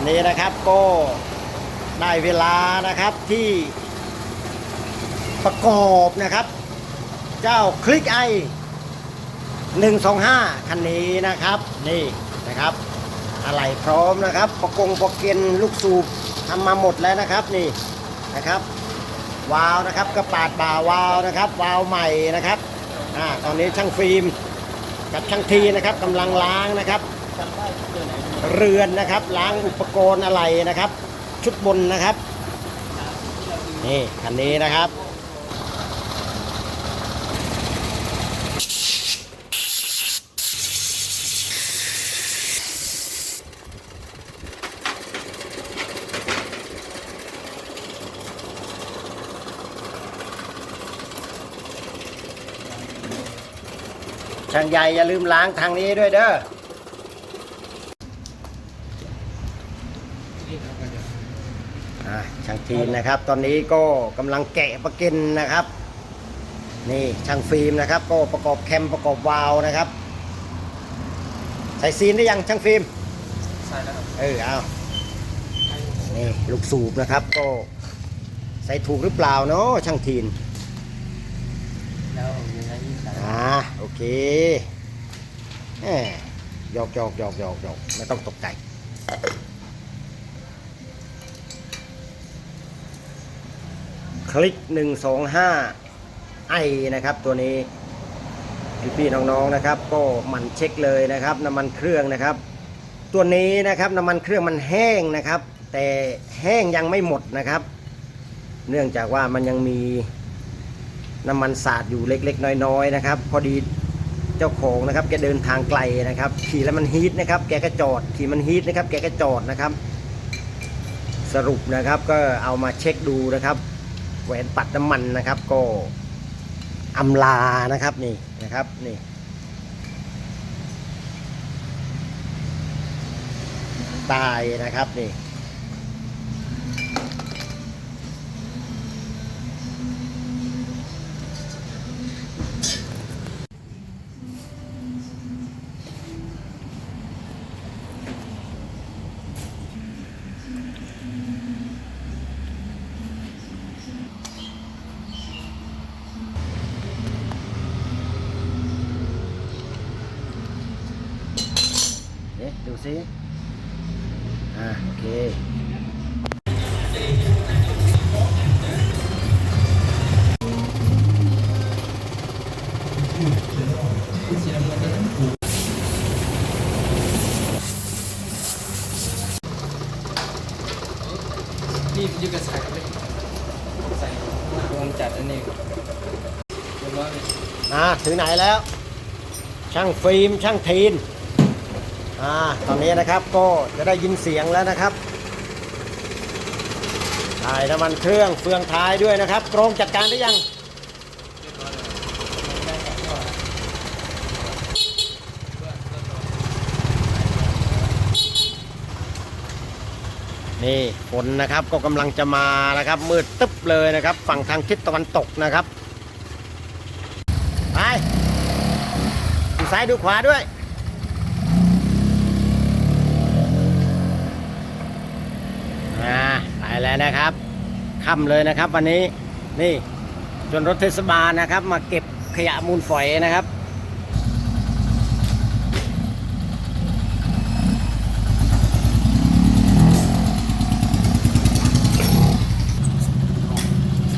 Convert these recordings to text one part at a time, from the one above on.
วันนี้นะครับก็ได้เวลานะครับที่ประกอบนะครับ เจ้าคลิกไอ125คันนี้นะครับนี่นะครับ อะไรพร้อมนะครับ ประกงประเกนลูกสูบทำมาหมดแล้วนะครับนี่นะครับวาวนะครับกระปาดบ่าวาวนะครับวาวใหม่นะครับอ่าตอนนี้ช่างฟิล์มกับช่างทีนะครับกำลังล้างนะครับ เรือนนะครับ ล้างอุปกรณ์อะไรนะครับ ชุดบนนะครับ นี่คันนี้นะครับช่างใหญ่อย่าลืมล้างทางนี้ด้วยเด้อ อ่าช่างทีมนะครับ ตอนนี้ก็กำลังแกะประเก็นนะครับ นี่ช่างฟิล์มนะครับ ก็ประกอบแคมประกอบวาล์วนะครับ ใส่ซีนได้ยังช่างฟิล์มใช่แล้วครับเออเอานี่ลูกสูบนะครับก็ใส่ถูกหรือเปล่าเนาะช่างทีนแล้วยังไงยิ่งใส่อ่าโอเคแหมหยอกหยอกหยอกหยอกหยอกไม่ต้องตกใจ คลิก 125 ไอนะครับ ตัวนี้พี่ๆน้องๆนะครับ ก็มันเช็คเลยนะครับน้ำมันเครื่องนะครับ ตัวนี้นะครับน้ำมันเครื่องมันแห้งนะครับ แต่แห้งยังไม่หมดนะครับ เนื่องจากว่ามันยังมีน้ำมันสาดอยู่เล็กๆ น้อยๆนะครับ พอดีเจ้าของนะครับแกเดินทางไกลนะครับ ขี่แล้วมันฮีทนะครับ แกก็จอดขี่มันฮีทนะครับ แกก็จอดนะครับ สรุปนะครับก็เอามาเช็คดูนะครับ แหวนปัดน้ำมันนะครับ ก็อำลานะครับนี่นะครับนี่ตายนะครับนี่ ดูซิอ่าโอเคสีน้ำเงินนี่นี่ยืดกระใส่ไปใส่วงจัดอันนี้เรียบร้อยเลยอ่าถึงไหนแล้ว ช่างฟิล์มช่างทีน อ่าตอนนี้นะครับก็จะได้ยินเสียงแล้วนะครับถ่ายน้ำมันเครื่องเฟืองท้ายด้วยนะครับกรงจัดการได้ยังนี่ฝนนะครับก็กำลังจะมานะครับ มืดตึ๊บเลยนะครับ ฝั่งทางทิศตะวันตกนะครับ ไปดูซ้ายดูขวาด้วย อ่าไปแล้วนะครับค่ำเลยนะครับ วันนี้นี่จนรถเทศบาลนะครับ มาเก็บขยะมูลฝอยนะครับ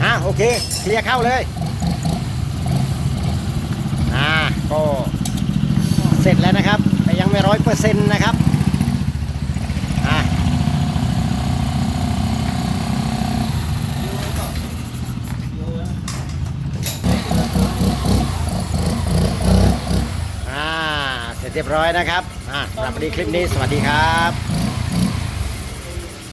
อ่าโอเคเคลียร์เข้าเลยอ่าก็เสร็จแล้วนะครับ แต่ยังไม่ร้อยเปอร์เซ็นต์นะครับอ่าอ่า เสร็จเรียบร้อยนะครับอ่าสำหรับวันนี้คลิปนี้สวัสดีครับ